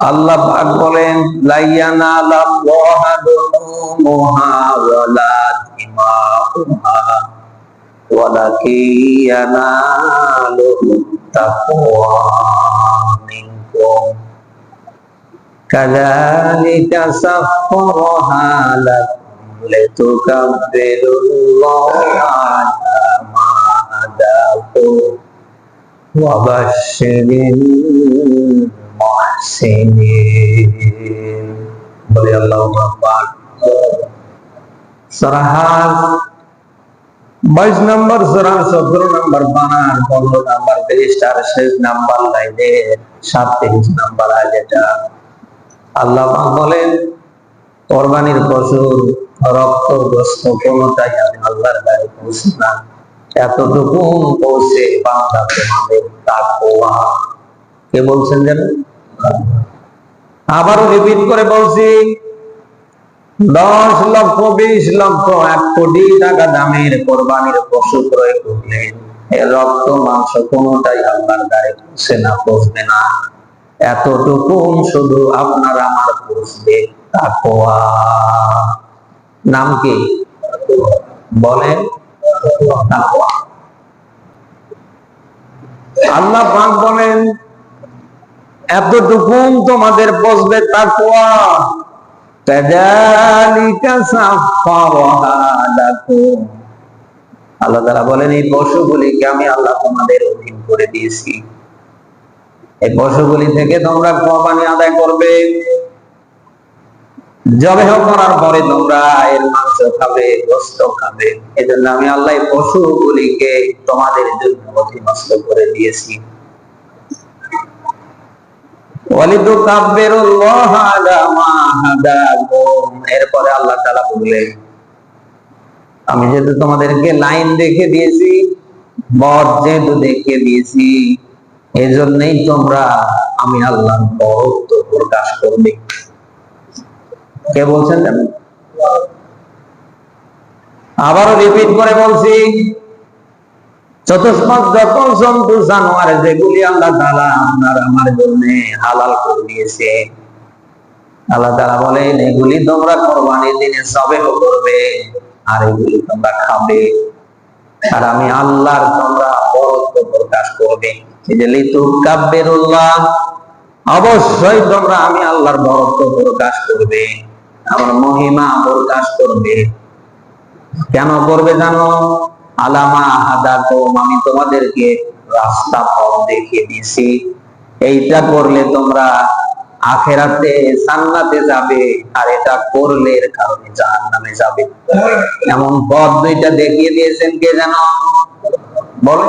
আল্লাহ পাক বলেন লাইয়ানা লাল্লাহা দুনুমুহা ওয়ালা দিমাউহা ওয়ালাকিয়ানা তাকওয়া মিনকুম। কাযালিকা সাফফারাহা লাকুম المحسنين বলে আল্লাহ আকবার সরাহার বাইশ নম্বর সরা সতেরো নম্বর বানান পনেরো নম্বর পৃষ্ঠার শেষ নাম্বার লাইনে সাতত্রিশ নাম্বার যেটা আল্লাহ পাক বলেন কোরবানির পশুর রক্তগ্রস্ত কোনটাই আমি আল্লাহর গায়ে পৌঁছি না এতটুকু পৌঁছে বান্দা তোমাদের তাকওয়া কে বলছেন যেন আবারও রিপিট করে বলছি, দশ লক্ষ, বিশ লক্ষ, এক কোটি টাকা দামের কোরবানির পশু ক্রয় করলেন এর রক্ত, মাংস কোনটাই আপনার গায়ে পৌঁছে না, পৌঁছবে না। এতটুকু শুধু আপনার আমার পৌঁছবে তাকওয়া। নাম কি? তাকওয়া। আল্লাহ পাক বলেন এতটুকু তোমাদের বসবে লাকুম আল্লাহ তাআলা বলেন, এই পশুগুলিকে আমি আল্লাহ তোমাদের অধীন করে দিয়েছি। এই পশুগুলি থেকে তোমরা কোরবানি আদায় করবে। জবেহ করার পরে তোমরা এর মাংস খাবে, গোস্ত খাবে। এজন্য আমি আল্লাহ পশুগুলিকে তোমাদের জন্য অধীনস্থ করে দিয়েছি ওয়ালিতুকাব্বিরুল্লাহ আলা মা হাদাকুম এরপরে আল্লাহ তাআলা বললেন, আমি যেহেতু তোমাদেরকে লাইন দেখে দিয়েছি বট যেহেতু দেখে দিয়েছি, এজন্যই তোমরা আমি আল্লাহ বরত্ব প্রকাশ করবে। কে বলছেন? আবারও রিপিট করে বলছি চতুষ্পদ জন্তু জানোয়ার, যেগুলি আল্লাহ তাআলা আপনার আমার হালাল করে দিয়েছে। আল্লাহ তাআলা বলেন, এগুলি তোমরা দিনে সবে করবে, আর এগুলি তোমরা খাবে। আর আমি আল্লাহর তোমরা বরত্ব প্রকাশ করবে। অবশ্যই তোমরা আমি আল্লাহর বরত্ব প্রকাশ করবে, আমার মহিমা প্রকাশ করবে। কেন করবে জানো? আলামা হাদাকুম আমি তোমাদেরকে রাস্তা পথ দেখিয়ে এইটা করলে তোমরা আখেরাতে জান্নাতে যাবে, আর এটা করলে এর কারণে যাবে। এমন পথ দুইটা দেখিয়ে দিয়েছেন কে বলে।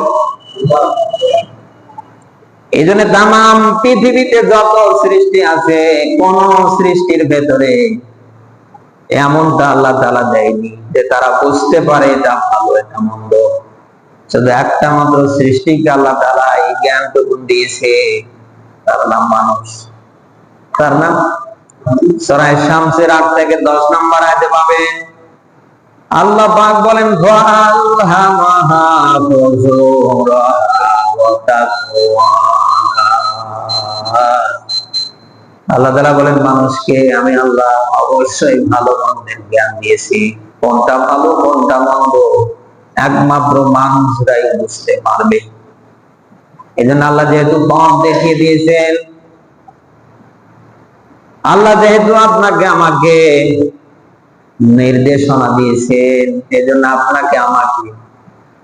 এই জন্য তামাম পৃথিবীতে যত সৃষ্টি আছে, কোন সৃষ্টির ভেতরে এমনটা আল্লাহ তালা দেয়নি যে তারা বুঝতে পারে এটা ভালো, এটা মন্দ। শুধু একটা মাত্র সৃষ্টিকে আল্লাহ তালা এই জ্ঞানটুকু দিয়েছে, তার নাম মানুষ। তার নাম সরাই শামসের আট থেকে দশ নম্বর আয়তে পাবেন, আল্লাহ পাক বলেন আল্লাহ তাআলা বলেন, মানুষকে আমি আল্লাহ অবশ্যই ভালো মন্দের জ্ঞান দিয়েছি। কোনটা ভালো, কোনটা মন্দ, একমাত্র মানুষরাই বুঝতে পারবে। এই জন্য আল্লাহ যেহেতু পথ দেখিয়ে দিয়েছেন, আল্লাহ যেহেতু আপনাকে আমাকে নির্দেশনা দিয়েছেন, এজন্য আপনাকে আমাকে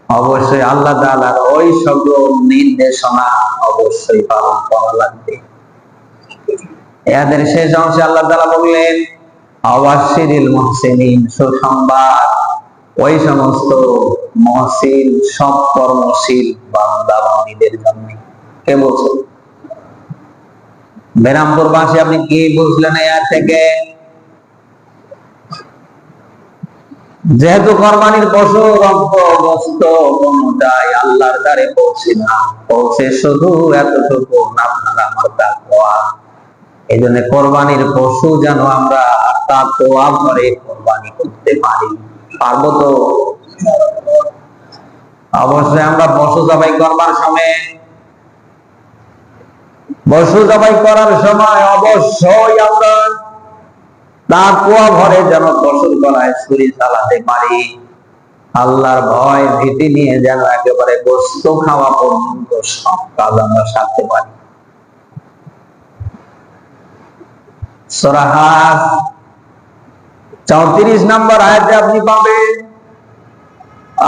অবশ্যই আল্লাহ তাআলার ওই সকল নির্দেশনা অবশ্যই পালন করা লাগবে। এদের শেষ অংশে আল্লাহ তাআলা বললেন আওয়াসিরিল সুসংবাদ। ওই সমস্ত মহসিন সৎ কর্মশীল বান্দা জন্য। কে বলছে? বেরামপুর আপনি কি বুঝলেন এর থেকে? যেহেতু কোরবানির পশু রক্ত আল্লাহর দ্বারে পৌঁছে না, পৌঁছে শুধু এতটুকু আপনার আমার এই জন্য কোরবানির পশু যেন আমরা করে কোরবানি করতে পারি। তো? অবশ্যই আমরা পশু জবাই করবার সময়। পশু জবাই করার সময় অবশ্যই আমরা ভরে যেন পশুর গলায় ছুরি চালাতে পারি। আল্লাহর ভয়, ভীতি নিয়ে যেন একেবারে গোস্ত খাওয়া পর্যন্ত সব কাজ আমরা সারতে পারি। সরাহাস। চৌত্রিশ নম্বর আয়াতে আপনি পাবেন,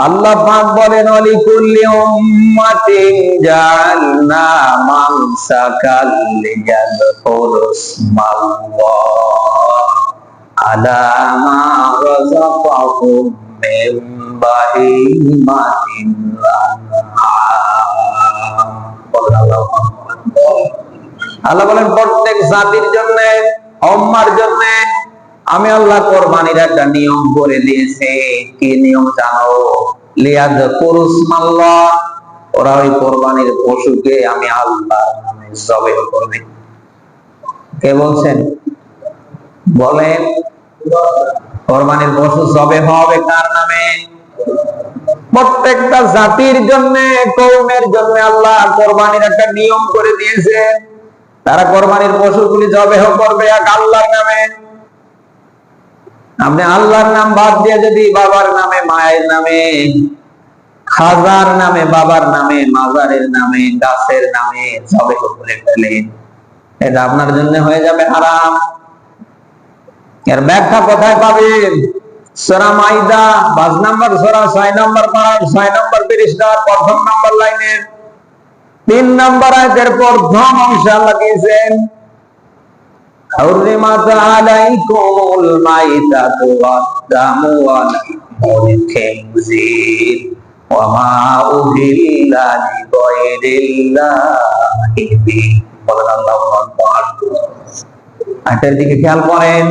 আল্লাহ পাক বলেন অলি কুল্লি উম্মাতিন জাআলনা মানসাকাল লিয়াযকুরু ইসমাল্লাহ আলা মা রাযাকাহুম মিন বলেন, আল্লাহু বলেন, প্রত্যেক জাতির জন্য অম্মার জন্য আমি আল্লাহ কোরবানির একটা নিয়ম করে দিয়েছে। কি নিয়ম জানো? লিয়াদ ওরা ওই কোরবানির পশুকে আমি আল্লাহ করবে। কে বলছেন? বলেন, কোরবানির পশু হবে কার নামে? প্রত্যেকটা জাতির জন্য কৌমের জন্য আল্লাহ কোরবানির একটা নিয়ম করে দিয়েছে। তারা কোরবানির পশুগুলি জবেহ করবে এক আল্লাহর নামে। আপনি আল্লাহর নাম বাদ দিয়ে যদি বাবার নামে, মায়ের নামে, খাজার নামে, বাবার নামে, মাজারের নামে, গাছের নামে জবেহ করে ফেলেন, এটা আপনার জন্য হয়ে যাবে হারাম। এর ব্যাখ্যা কোথায় পাবেন? সোরা মাইদা, পাঁচ নম্বর সোরা, ছয় নম্বর পাড়ার ছয় নম্বর পৃষ্ঠার প্রথম নম্বর লাইনের তিন নম্বর আয়াতের প্রথম অংশে আল্লাহ দিয়েছেন حرمت عليكم الميتة والدم ولحم الخنزير وما أهل لغير الله به বলেন আল্লাহু আকবার আয়াতের দিকে খেয়াল করেন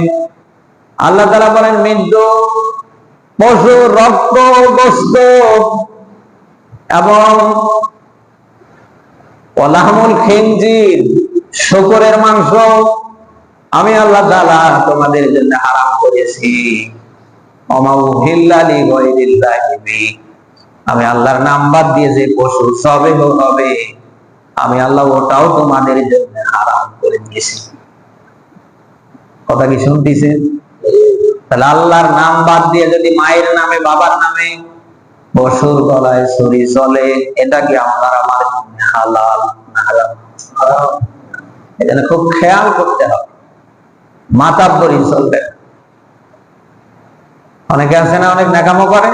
আল্লাহ তাআলা বলেন মৃত্যু পশু রক্ত গোস্ত এবং ওলাহমুল খিনজির শুকরের মাংস আমি আল্লাহ তাআলা তোমাদের জন্য হারাম করেছি। আমি আল্লাহর নাম বাদ দিয়ে যে পশু সবে হবে, আমি আল্লাহ ওটাও তোমাদের জন্য হারাম করে দিয়েছি। কথা কি শুনতেছে তাহলে আল্লাহর নাম বাদ দিয়ে যদি মায়ের নামে, বাবার নামে পশুর গলায় ছুরি চলে, এটা কি আমার জন্য হালাল হারাম? এজন্য খুব খেয়াল করতে হবে। মাতাব্বরি চলবে। অনেকে আছে না, অনেক নাকামো করে।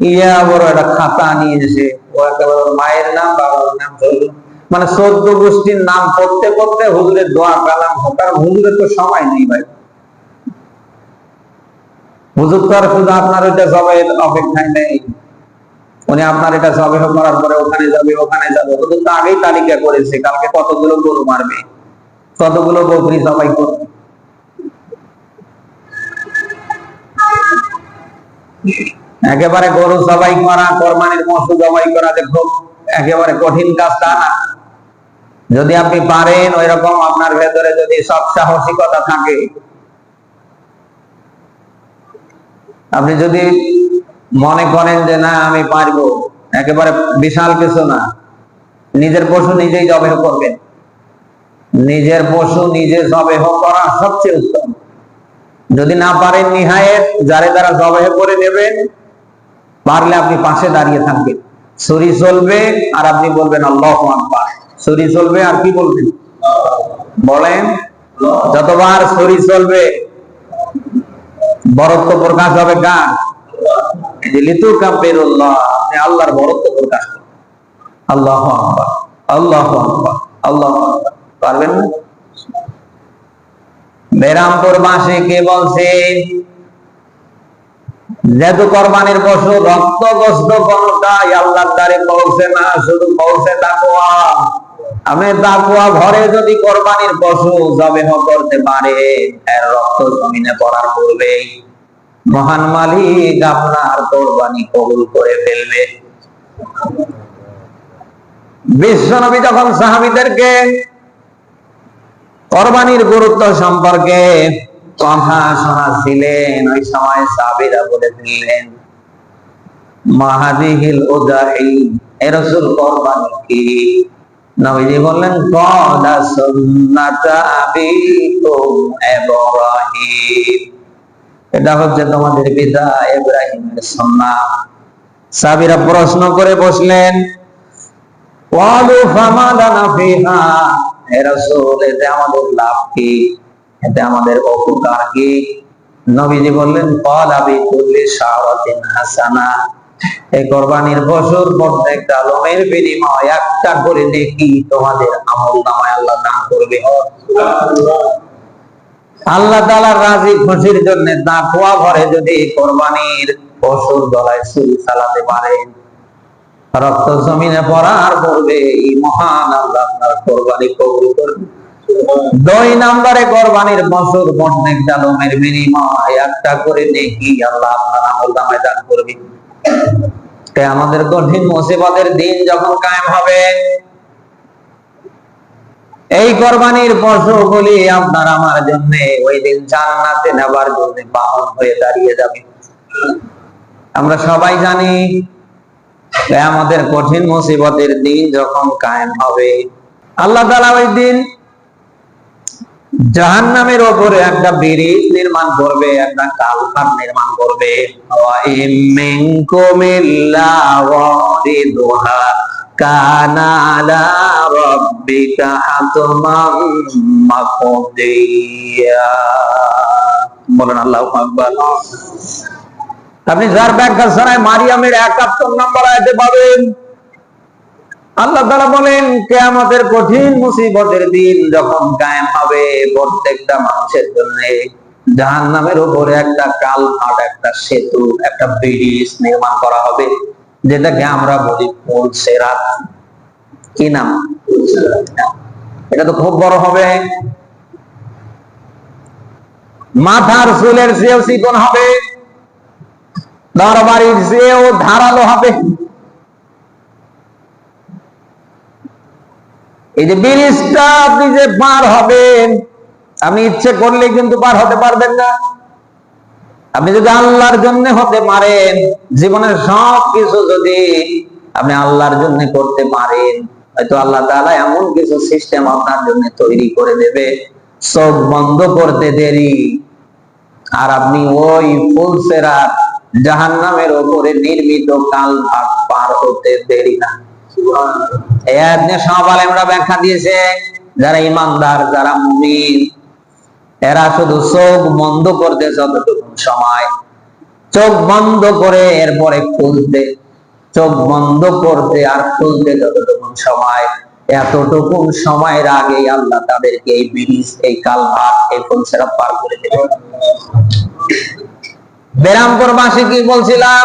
ইয়া বড় একটা খাতা নিয়ে এসে, ও একেবারে মায়ের নাম, বাবার নাম মানে চোদ্দ গোষ্ঠীর নাম পড়তে পড়তে হুজুরের দোয়া কালাম কারণ হুজুরের তো সময় নেই ভাই। হুজুর তো আর শুধু আপনার ওইটা জবের অপেক্ষায় নেই। উনি আপনার এটা জবে করার পরে ওখানে যাবে ওখানে যাবে। হুজুর তো আগেই তালিকা করেছে, কালকে কতগুলো গরু মারবে, কতগুলো বকরি জবাই করবে। একেবারে গরু জবাই করা, কোরবানির পশু জবাই করা খুব একেবারে কঠিন কাজ তা না? যদি আপনি পারেন ওই রকম আপনার ভেতরে যদি সব সাহসিকতা থাকে। আপনি যদি মনে করেন যে, না, আমি পারব একেবারে বিশাল কিছু না। নিজের পশু নিজেই জবেহ করবেন। নিজের পশু নিজে জবেহ করা সবচেয়ে উত্তম। যদি না পারেন নিহায়েত যারে দ্বারা জবেহ করে নেবেন, পারলে আপনি পাশে দাঁড়িয়ে থাকবেন। ছুরি চলবে, আর আপনি বলবেন, আল্লাহ আকবার। ছুরি চলবে, আর কি বলবেন? বলেন, যতবার ছুরি চলবে, বরত্ব প্রকাশ হবে যে লিতু কাব্বিরুল্লাহ আপনি আল্লাহর বরত্ব প্রকাশ করুন আল্লাহ আকবার আল্লাহ আকবার, আল্লাহ পারবেন না? বেরামপুর মাসে কে বলছে যেহেতু কোরবানির পশু রক্তগ্রস্ত কোনটাই আল্লাহর দ্বারে পৌঁছে না, শুধু পৌঁছে তাকুয়া আমি তাকুয়া ঘরে যদি কোরবানির পশু জবেহ করতে পারে, এর রক্ত জমিনে পড়ার পূর্বে মহান মালিক আপনার কোরবানি কবুল করে ফেলবে। বিশ্বনবী যখন সাহাবিদেরকে কোরবানির গুরুত্ব সম্পর্কে কথা শোনাচ্ছিলেন। ওই সময় সাবিরা বলে দিলেন, মাহাদিহিল উদাহি, এ রসুল কোরবানি কি? নবীজি বললেন, কলা সুন্নাতা আবিকুম ইব্রাহিম। এটা হচ্ছে তোমাদের পিতা ইব্রাহিমের সুন্নাহ। সাবিরা প্রশ্ন করে বসলেন, ওয়ালু ফামা লানা ফিহা? এতে আমাদের লাভ কি? এতে আমাদের উপকার কি? নবীজি বললেন শাওয়াতিন হাসানা। এই কোরবানির বছর বিনিময় একটা করে নেকি তোমাদের আমল নামায় আল্লাহ দান করবে। আল্লাহ তাআলার রাজি খুশির জন্য তাকওয়া ভরে যদি কোরবানির পশুর গলায় সুই চালাতে পারেন রক্ত জমিনে পড়ার পড়বে এই মহান আল্লাহ আপনার কোরবানি কবুল করবে দুই নম্বরে কোরবানির বছর প্রত্যেকটা লোমের বিনিময় একটা করে নেকি আল্লাহ আপনার আমল নামায় দান করবে। তাই আমাদের কঠিন মুসিবতের দিন যখন কায়েম হবে, এই কোরবানির পশুগুলি আপনার আমার জন্য ওই দিন জান্নাতে নেবার জন্য বাহন হয়ে দাঁড়িয়ে যাবে। আমরা সবাই জানি আমাদের কঠিন মুসিবতের দিন যখন কায়েম হবে। আল্লাহ তাআলা ওই দিন জাহান্নামের ওপরে একটা ব্রিজ নির্মাণ করবে, একটা কালভার নির্মাণ করবে। বলেন আল্লাহু আপনি যার ব্যাখ্যা ছাড়াই মারিয়ামের একাত্তর নম্বর আয়াতে পাবেন। আল্লাহ তাআলা বলেন, কিয়ামতের কঠিন মুসিবতের দিন যখন কায়েম হবে প্রত্যেকটা মানুষের জন্য। জাহান্নামের উপরে একটা কালভার্ট একটা সেতু, একটা ব্রিজ নির্মাণ করা হবে, যেটাকে আমরা বলি ফুল সেরাত। কি নাম? এটা তো খুব বড় হবে। মাথার চুলের চেয়েও চিকন হবে? দরবারির চেয়েও ধারালো হবে। এই যে ব্রিজটা আপনি যে পার হবেন, আপনি ইচ্ছে করলে কিন্তু পার হতে পারবেন না। আপনি যদি আল্লাহর জন্য হতে পারেন, জীবনের সব কিছু যদি আপনি আল্লাহর জন্য করতে পারেন, হয়তো আল্লাহ তাআলা এমন কিছু সিস্টেম আপনার জন্য তৈরি করে দেবে। চোখ বন্ধ করতে দেরি। আর আপনি ওই ফুলসেরা জাহান্নামের ওপরে নির্মিত কাল ভাগ পার হতে দেরি না। ব্যাখ্যা দিয়েছে, যারা ইমানদার, যারা মুমিন, এরা শুধু চোখ বন্ধ করতে যতটুকু সময়, চোখ বন্ধ করে এরপরে খুলতে, চোখ বন্ধ করতে আর খুলতে যতটুকু সময়, এতটুকু সময়ের আগে আল্লাহ তাদেরকে এই ব্রিজ, এই কালভার্ট এই ফুলসেরা পার করে দেবে বেরামপুর বাসী কি বলছিলাম?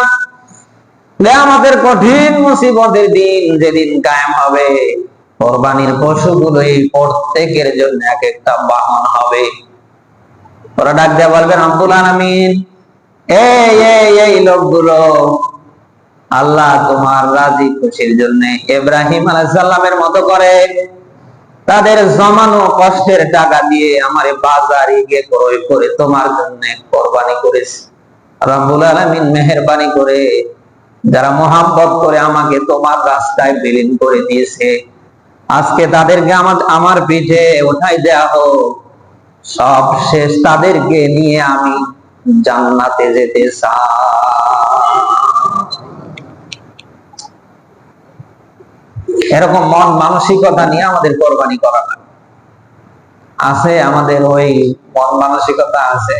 আমাদের কঠিন মুসিবতের দিন যেদিন কায়েম হবে। কোরবানির পশুগুলো এই প্রত্যেকের জন্য এক একটা বাহন হবে। ওরা ডাক দেয়া বলবেন আব্দুল আলমিন, এই এই লোকগুলো আল্লাহ তোমার রাজি খুশির জন্য ইব্রাহিম আলাইসাল্লামের মতো করে তাদের জমানো কষ্টের টাকা দিয়ে আমার বাজারে গিয়ে ক্রয় করে তোমার জন্য কোরবানি করেছে। রব্বুল আলামিন মেহেরবানি করে যারা মহাব্বত করে আমাকে তোমার রাস্তায় বিলীন করে দিয়েছে, আজকে তাদেরকে আমার আমার পিঠে উঠাই দেয়া হোক। সব শেষ তাদেরকে নিয়ে আমি জান্নাতে যেতে এরকম মন মানসিকতা নিয়ে আমাদের কোরবানি করা আছে আমাদের ওই মন মানসিকতা আছে।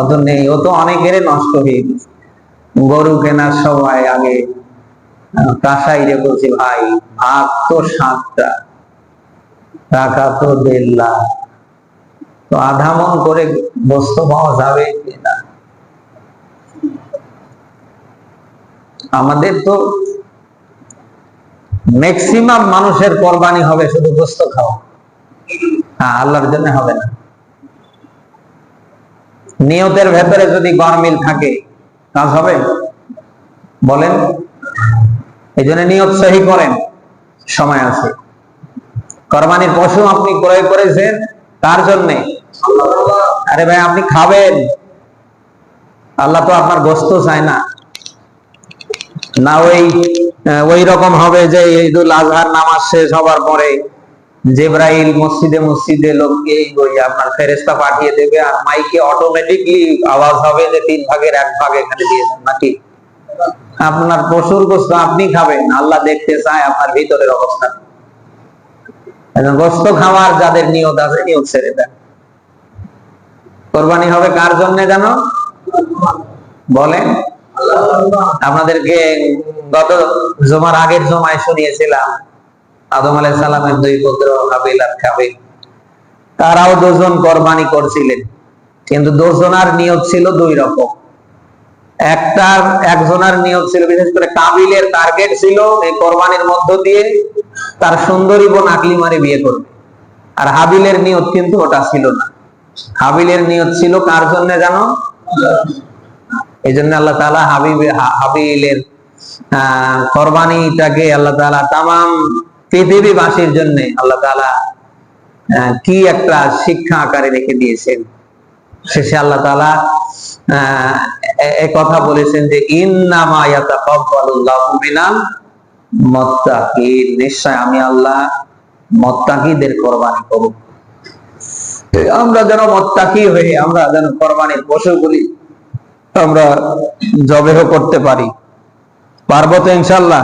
অত নেই। ও তো অনেকেরই নষ্ট হয়ে গেছে। গরু কেনার সময় আগে কাসাই রে বলছি ভাই। ভাগ তো সাতটা, টাকা তো দেড় লাখ। তো আধা মন করে বস্তু পাওয়া যাবে কিনা? আমাদের তো ম্যাক্সিমাম মানুষের কোরবানি হবে শুধু গোস্ত খাওয়া। হ্যাঁ আল্লাহর জন্য হবে না। নিয়তের ভেতরে যদি গরমিল থাকে, কাজ হবে? বলেন। এই জন্য নিয়ত সহি করেন। সময় আছে। কোরবানির পশু আপনি ক্রয় করেছেন, তার জন্য। আরে ভাই, আপনি খাবেন। আল্লাহ তো আপনার গোস্ত চায় না। না ওই ওই রকম হবে যে ঈদুল আজহার নামাজ শেষ হবার পরে জেব্রাইল মসজিদে মসজিদে লোককে আপনার ফেরেস্তা পাঠিয়ে দেবে আর মাইকে অটোমেটিকলি আওয়াজ হবে যে তিন ভাগের এক ভাগ এখানে দিয়েছেন নাকি? আপনার পশুর গোস্ত আপনি খাবেন, আল্লাহ দেখতে চায় আপনার ভিতরের অবস্থা। গোস্ত খাওয়ার যাদের নিয়ত আছে নিয়ত ছেড়ে দেন। কোরবানি হবে কার জন্য জানো? বলেন। আপনাদেরকে গত জমার আগের জমায় শুনিয়েছিলাম আদম আলাই সালামের দুই পুত্র হাবিল আর কাবিল। তারাও দুজন কোরবানি করছিলেন, কিন্তু দুজনার নিয়ত ছিল দুই রকম। একটার, একজনের নিয়ত ছিল, বিশেষ করে কাবিলের টার্গেট ছিল এই কোরবানির মধ্য দিয়ে তার সুন্দরী বোন আকলিমারে বিয়ে করবে। আর হাবিলের নিয়ত কিন্তু ওটা ছিল না। হাবিলের নিয়ত ছিল কার জন্য জানো? এই জন্য আল্লাহ তালা হাবিব, হাবিলের কোরবানিটাকে আল্লাহ তালা তাম পৃথিবীবাসীর জন্য আল্লাহ তালা কি একটা শিক্ষা আকারে রেখে দিয়েছেন। শেষে আল্লাহ তালা কথা বলেছেন যে নিশ্চয় আমি আল্লাহ মুত্তাকিদের কোরবানি করব। আমরা যেন মুত্তাকি হয়ে আমরা যেন কোরবানির পশুগুলি আমরা জবেহ করতে পারি। পারব তো ইনশাল্লাহ